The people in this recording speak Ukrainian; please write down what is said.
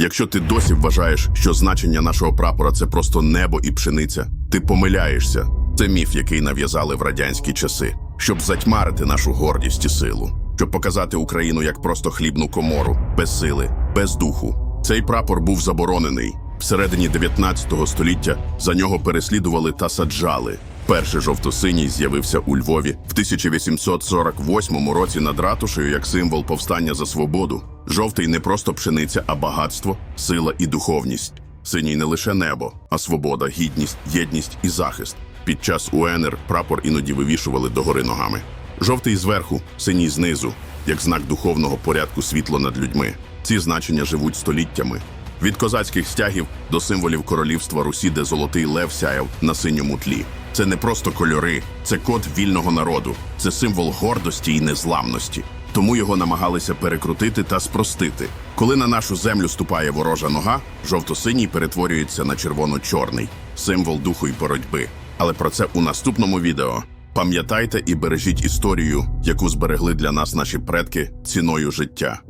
Якщо ти досі вважаєш, що значення нашого прапора це просто небо і пшениця, ти помиляєшся. Це міф, який нав'язали в радянські часи, щоб затьмарити нашу гордість і силу, щоб показати Україну як просто хлібну комору, без сили, без духу. Цей прапор був заборонений. Всередині 19 століття за нього переслідували та саджали. Перший жовто-синій з'явився у Львові в 1848 році над ратушею як символ повстання за свободу. Жовтий не просто пшениця, а багатство, сила і духовність. Синій не лише небо, а свобода, гідність, єдність і захист. Під час УНР прапор іноді вивішували догори ногами. Жовтий зверху, синій знизу, як знак духовного порядку світло над людьми. Ці значення живуть століттями. Від козацьких стягів до символів королівства Русі, де золотий лев сяяв на синьому тлі. Це не просто кольори, це код вільного народу, це символ гордості і незламності. Тому його намагалися перекрутити та спростити. Коли на нашу землю ступає ворожа нога, жовто-синій перетворюється на червоно-чорний символ духу і боротьби. Але про це у наступному відео. Пам'ятайте і бережіть історію, яку зберегли для нас наші предки ціною життя.